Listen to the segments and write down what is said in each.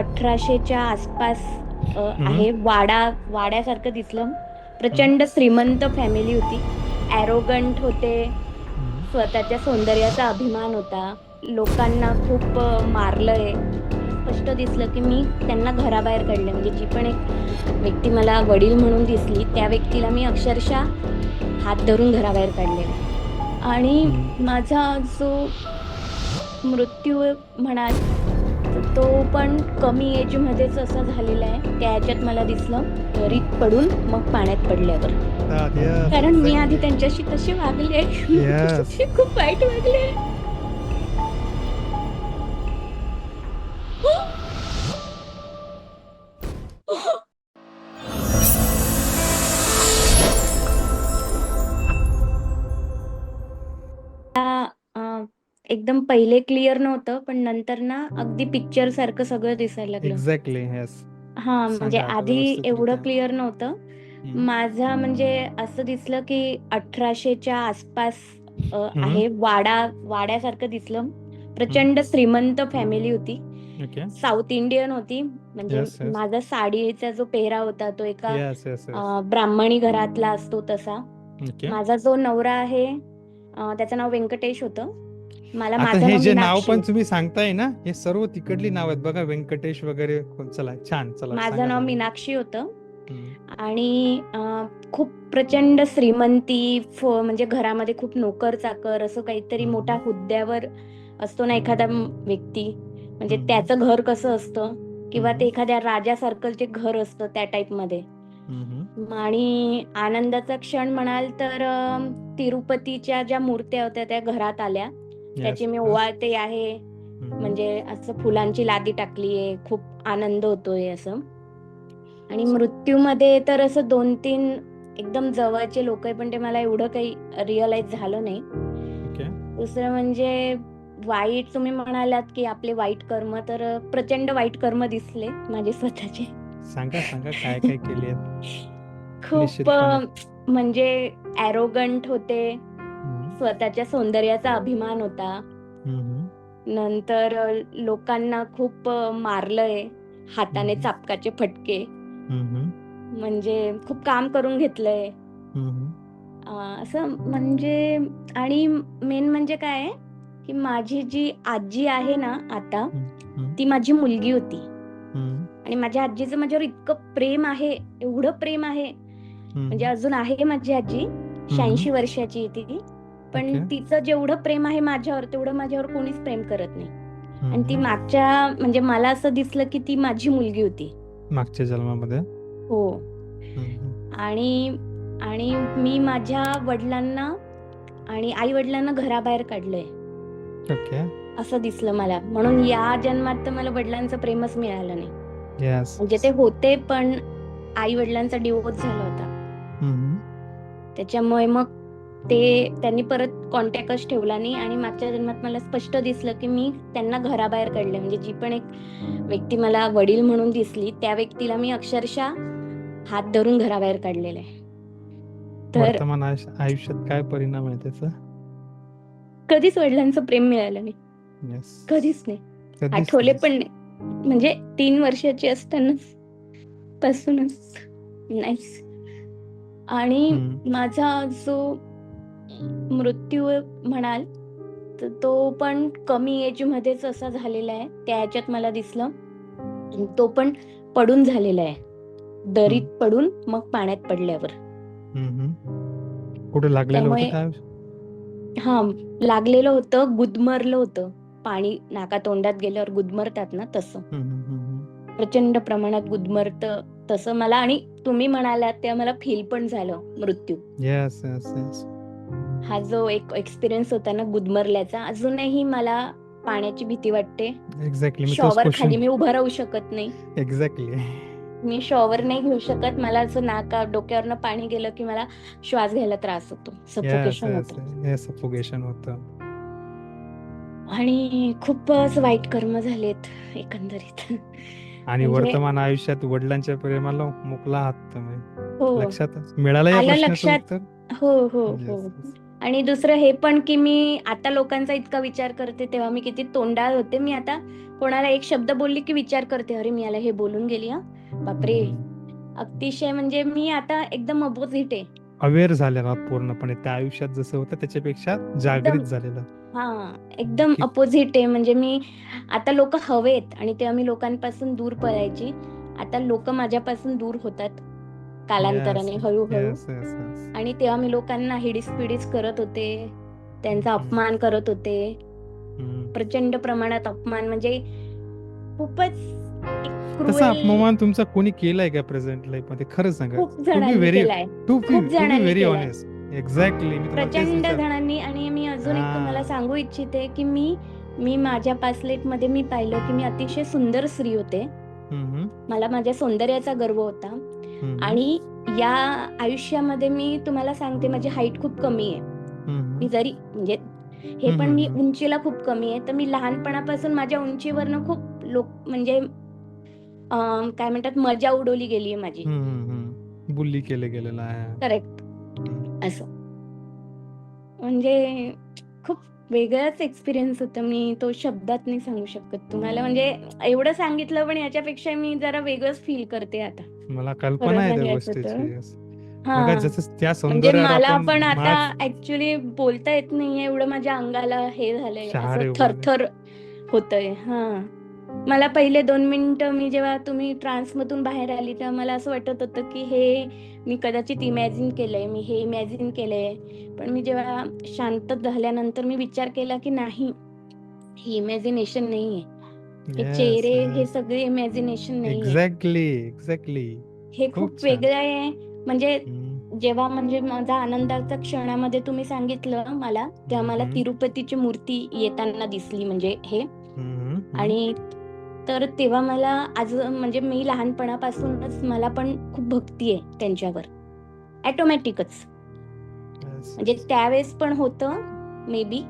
अठराशेच्या आसपास आहे. वाडा वाड्यासारखं दिसलं. प्रचंड श्रीमंत फॅमिली होती. ॲरोगंट होते. स्वतःच्या सौंदर्याचा अभिमान होता. लोकांना खूप अ, मारलंय. स्पष्ट दिसलं की मी त्यांना घराबाहेर काढले. म्हणजे जी पण एक व्यक्ती मला वडील म्हणून दिसली त्या व्यक्तीला मी अक्षरशः हात धरून घराबाहेर काढलेला आणि. माझा जो मृत्यू म्हणाल तो पण कमी एजमध्येच असा झालेला आहे त्या ह्याच्यात मला दिसलं दरीत पडून मग पाण्यात पडल्यावर कारण मी आधी. त्यांच्याशी कशी वागले. तशी खूप वाईट वागले एकदम पहिले क्लिअर नव्हतं पण नंतर ना अगदी पिक्चर सारखं सगळं दिसायला लागलं. एक्झॅक्टली येस हा म्हणजे सांगा आता आधी. एवढं क्लिअर नव्हतं. माझा म्हणजे असं दिसलं की अठराशेच्या आसपास अ, आहे वाडा वाड्यासारखं दिसलं. प्रचंड श्रीमंत फॅमिली होती. ओके साऊथ इंडियन होती. म्हणजे. माझा साडीचा जो पेहराव होता तो एका येस येस अ, ब्राह्मणी घरातला असतो तसा. ओके माझा जो नवरा आहे अ, त्याचं नाव व्यंकटेश होतं. मला आता माझं हे नाव जे नाव. पण तुम्ही सांगताय ना हे सर्व तिकडली नाव आहेत बघा व्यंकटेश वगैरे चला छान चला माझं नाव. मीनाक्षी होतं. आणि खूप प्रचंड श्रीमंती फ म्हणजे घरामध्ये खूप नोकर चाकर असं काहीतरी. मोठ्या हुद्द्यावर असतो ना एखादा व्यक्ती म्हणजे. त्याचं घर कसं असतं किंवा ते. एखाद्या राजासारखं जे घर असतं त्या टाईपमध्ये. आणि आनंदाचा क्षण म्हणाल तर तिरुपतीच्या ज्या मूर्त्या होत्या त्या घरात आल्या त्याची मी. ओवाळते आहे. म्हणजे असं फुलांची लादी टाकलीये खूप आनंद होतोय असं. आणि मृत्यूमध्ये तर असं दोन तीन एकदम जवळचे लोक आहे पण ते मला एवढं काही रिअलाइज झालं नाही. दुसरं म्हणजे वाईट तुम्ही म्हणालात की आपले वाईट कर्म तर प्रचंड वाईट कर्म दिसले माझे स्वतःचे. सांगा सांगा काय काय केले खूप म्हणजे ॲरोगंट होते. स्वतःच्या सौंदर्याचा अभिमान होता. नंतर लोकांना खूप मारलंय हाताने. चापकाचे फटके. म्हणजे खूप काम करून घेतलंय. असं म्हणजे आणि मेन म्हणजे काय की माझी जी आजी आहे ना आता ती माझी मुलगी होती. आणि माझ्या आजीचं माझ्यावर इतकं प्रेम आहे एवढं प्रेम आहे. म्हणजे अजून आहे माझी आजी शहाऐंशी वर्षाची ती. पण. तिचं जेवढं प्रेम आहे माझ्यावर तेवढं माझ्यावर कोणीच प्रेम करत नाही. आणि ती मागच्या म्हणजे मला असं दिसलं की ती माझी मुलगी होती. मागच्या जन्मामध्ये? हो. आणि आणि मी माझ्या वडिलांना आणि आई वडिलांना घराबाहेर काढलंय. ओके. असं दिसलं मला. म्हणून या जन्मात तर मला वडिलांचं प्रेमच मिळालं नाही. म्हणजे ते होते पण आई वडिलांचा डिवोर्स झाला होता. त्याच्यामुळे मग ते त्यांनी परत कॉन्टॅक्टच ठेवला नाही आणि मागच्या जन्मात मला स्पष्ट दिसलं की मी त्यांना घराबाहेर काढले. म्हणजे जी पण एक व्यक्ती मला वडील म्हणून दिसली त्या व्यक्तीला मी अक्षरशः हात धरून घराबाहेर काढलेलं आहे. तर आयुष्यात काय परिणाम आहे त्याचा? कधीच वडिलांचं प्रेम मिळालं नाही. कधीच नाही. आठवले नाही. पण नाही. म्हणजे तीन वर्षाची असतानाच पासूनच. नाहीच आणि. माझा जो मृत्यू म्हणाल तर तो पण कमी एज मध्येच असा झालेला आहे. त्या ह्याच्यात मला दिसलं. तो पण पडून झालेला आहे. दरीत पडून मग पाण्यात पडल्यावर. कुठे हा लागलेलं होतं गुदमरलं होतं. पाणी नाका तोंडात गेल्यावर गुदमरतात ना तसं. प्रचंड प्रमाणात गुदमरत तसं. मला आणि तुम्ही म्हणालात तेव्हा मला फील पण झालं मृत्यू. हा जो एक एक्सपिरियन्स होता ना गुदमरल्याचा अजूनही मला पाण्याची भीती वाटते. एक्झॅक्टली शॉवर खाली मी उभं राहू शकत नाही. एक्झॅक्टली मी शॉवर नाही घेऊ शकत. मला असं नाका डोक्यावरनं पाणी गेलं की मला श्वास घ्यायला त्रास होतो. सफोकेशन होतं. येस सफोकेशन होतं. आणि खूपच वाईट कर्म झालेत एकंदरीत. आणि म्हणजे- वर्तमान आयुष्यात वडिलांच्या प्रेमाला मुकला हात तुम्ही. हो. लक्षात. मिळालं हो हो हो. आणि दुसरं हे पण की मी आता लोकांचा इतका विचार करते तेव्हा मी किती तोंडाळ होते. मी आता कोणाला एक शब्द बोलली की विचार करते अरे मी याला हे बोलून गेली हा? बापरे. अतिशय म्हणजे मी आता एकदम अपोजिट आहे. अवेअर झालेला पूर्णपणे. त्या आयुष्यात जसं होतं त्याच्यापेक्षा जागृत झालेलं. हा एकदम. अपोजिट आहे. म्हणजे मी आता लोक हवेत आणि तेव्हा मी लोकांपासून दूर पळायची. आता लोक माझ्यापासून दूर होतात. कालांतराने हळूहळू. आणि तेव्हा मी लोकांना हिडीस पिडीस करत होते त्यांचा. अपमान करत होते. प्रचंड प्रमाणात अपमान म्हणजे खूपच तसा अपमान तुमचा कोणी केलाय का प्रेझेंट लाईफमध्ये? खरं सांगा. खूप जणांनी केलाय. खूप जणांनी एक्झॅक्टली प्रचंड जणांनी आणि मी अजून एक. तुम्हाला सांगू इच्छिते की मी मी माझ्या पासलेटमध्ये मी पाहिलं की मी अतिशय सुंदर स्त्री होते. मला माझ्या सौंदर्याचा गर्व होता. आणि या आयुष्यामध्ये मी तुम्हाला सांगते माझी हाईट खूप कमी आहे. मी जरी म्हणजे हे पण मी. उंचीला खूप कमी आहे. तर मी लहानपणापासून माझ्या उंचीवरनं खूप लोक म्हणजे काय म्हणतात मजा उडवली गेली आहे माझी. बुल्ली केलं गेलेलं आहे. करेक्ट. असं. म्हणजे खूप वेगळाच एक्सपिरियन्स होता. मी तो शब्दात नाही सांगू शकत तुम्हाला. म्हणजे एवढं सांगितलं पण याच्यापेक्षा मी जरा वेगळंच फील करते आता. मला कल्पना आहे त्या गोष्टीची. हा. म्हणजे मला पण आता ऍक्च्युली बोलता येत नाहीये. एवढं माझ्या अंगाला हे झालंय. थरथर होतंय. हा. मला पहिले दोन मिनिटं मी जेव्हा तुम्ही ट्रान्स मधून बाहेर आली तेव्हा मला असं वाटत होतं की हे मी कदाचित इमॅजिन केलंय मी हे इमॅजिन केलंय. पण मी जेव्हा शांत झाल्यानंतर मी विचार केला की नाही ही इमॅजिनेशन नाहीये. हे Yes, चेहरे yes. हे सगळे इमॅजिनेशन नाहीये. एक्झॅक्टली एक्झॅक्टली हे खूप. वेगळं आहे. म्हणजे जेव्हा म्हणजे माझा आनंदाच्या क्षणामध्ये तुम्ही सांगितलं मला तेव्हा मला. तिरुपतीची मूर्ती येताना दिसली म्हणजे हे. आणि तर तेव्हा मला आज म्हणजे मी लहानपणापासूनच मला पण खूप भक्ती आहे त्यांच्यावर. ॲटोमॅटिकच म्हणजे त्यावेळेस पण होतं मे बी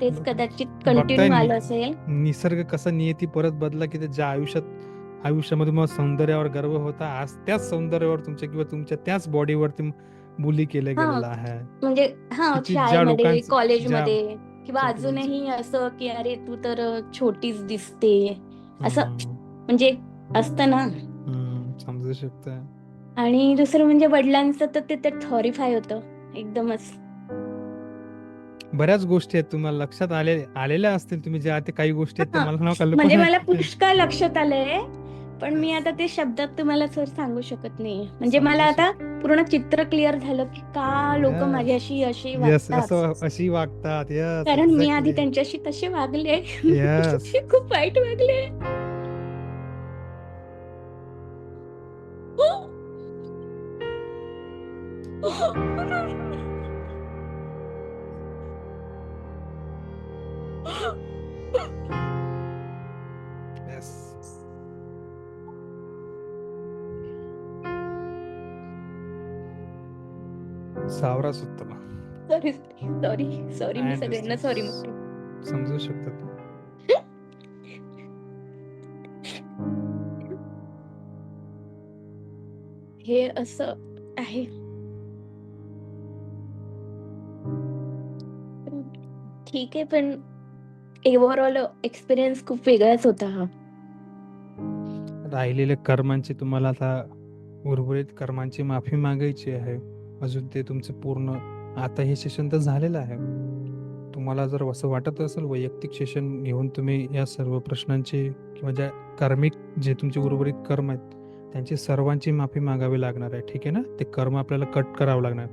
तेच कदाचित कंटिन्यू. आलं असेल. निसर्ग कसा नियती परत बदला की ज्या आयुष्यात आयुष्यामध्ये मग सौंदर्यावर गर्व होता आज त्याच सौंदर्यावर तुमच्या किंवा तुमच्या त्याच बॉडीवरती बुली केलं. गेलेलं आहे म्हणजे हा शाळेमध्ये कॉलेजमध्ये किंवा अजूनही असं की अरे तू तर छोटीच दिसते. असं म्हणजे असतं ना. समजू शकतं आणि दुसरं म्हणजे वडिलांचं तर ते ते थॉरिफाय होतं एकदमच. बऱ्याच गोष्टी आहेत तुम्हाला लक्षात आले आलेल्या असतील तुम्ही ज्या काही गोष्टी आहेत. मला म्हणजे मला पुष्कळ लक्षात आलंय. पण मी आता ते शब्दात तुम्हाला सर सांगू शकत नाही म्हणजे मला आता पूर्ण चित्र क्लिअर झालं की का लोक. माझ्याशी अशी वागतात अशी वागतात कारण मी. आधी त्यांच्याशी तसे वागले. खूप वाईट वागले Yes. सावरा सुत्तला सॉरी सॉरी सॉरी मी सगळ्यांना. सॉरी म्हणते समजू शकता तू? हे असं आहे. ठीक आहे पण ओव्हरऑल एक्सपिरियन्स खूप वेगळाच होता हा. राहिलेल्या कर्मांची तुम्हाला आता उर्वरित कर्मांची माफी मागायची आहे. अजून ते तुमचे पूर्ण आता हे सेशन तर झालेलं आहे. तुम्हाला जर असं वाटत असेल वैयक्तिक सेशन घेऊन तुम्ही या सर्व प्रश्नांची किंवा ज्या कार्मिक जे तुमचे उर्वरित कर्म आहेत त्यांची सर्वांची माफी मागावी लागणार आहे ठीक आहे ना? ते कर्म आपल्याला कट करावं लागणार.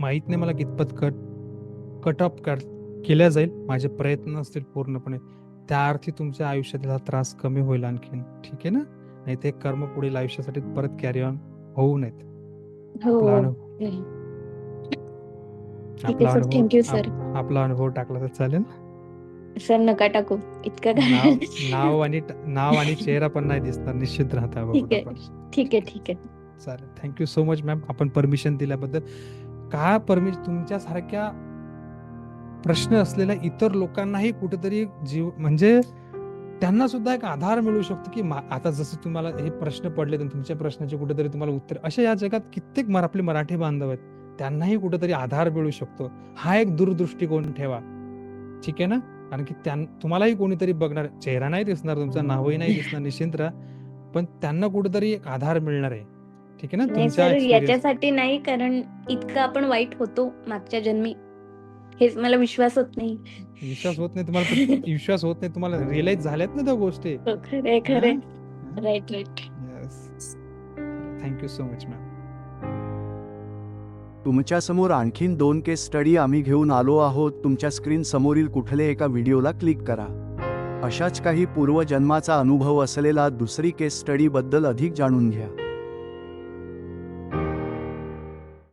माहीत नाही मला कितपत कट कट ऑफ कर केल्या जाईल. माझे प्रयत्न असतील पूर्णपणे. त्या अर्थी तुमच्या आयुष्यातला त्रास कमी होईल आणखीन ठीक आहे ना? नाही ते कर्म पुढील आयुष्यासाठी परत कॅरी ऑन होऊ नयेत. हो. ठीक आहे सर थँक्यू सर आप- आपला अनुभव टाकला तर चालेल. सर नका टाकू. इतकं काय नाव आणि नाव आणि चेहरा पण नाही दिसणार निश्चित राहता ठीक आहे. ठीक आहे ठीक आहे. चालेल. थँक्यू सो मच मॅम आपण परमिशन दिल्याबद्दल. का परमिशन तुमच्यासारख्या प्रश्न असलेल्या इतर लोकांनाही कुठेतरी जीव म्हणजे त्यांना सुद्धा एक आधार मिळू शकतो की आता जसं तुम्हाला हे प्रश्न पडले तुमच्या प्रश्नाचे कुठेतरी तुम्हाला उत्तर अशा या जगात कित्येक मर आपले मराठी बांधव आहेत. त्यांनाही कुठेतरी आधार मिळू शकतो. हा एक दूरदृष्टिकोन ठेवा. ठीक आहे ना? कारण की त्यां तुम्हालाही कोणीतरी बघणार. चेहरा नाही दिसणार तुमचा नावही नाही दिसणार निश्चिंत पण त्यांना कुठेतरी एक आधार मिळणार आहे. ठीक आहे ना? याच्यासाठी नाही कारण इतकं आपण वाईट होतो मागच्या जन्मी. हेच मला विश्वास होत नाही. विश्वास होत नाही तुम्हाला पण विश्वास होत नाही तुम्हाला रिअलाइज झाल्यात ना त्या गोष्टी? हो, खरे खरे right right yes thank you so much ma'am तुमच्यासमोर आणखीन दोन केस स्टडी आम्ही घेऊन आलो आहोत. तुमच्या स्क्रीन समोरील कुठले एका व्हिडिओला क्लिक करा. अशाच काही पूर्वजन्माचा अनुभव असलेला दुसरी केस स्टडीबद्दल अधिक जाणून घ्या.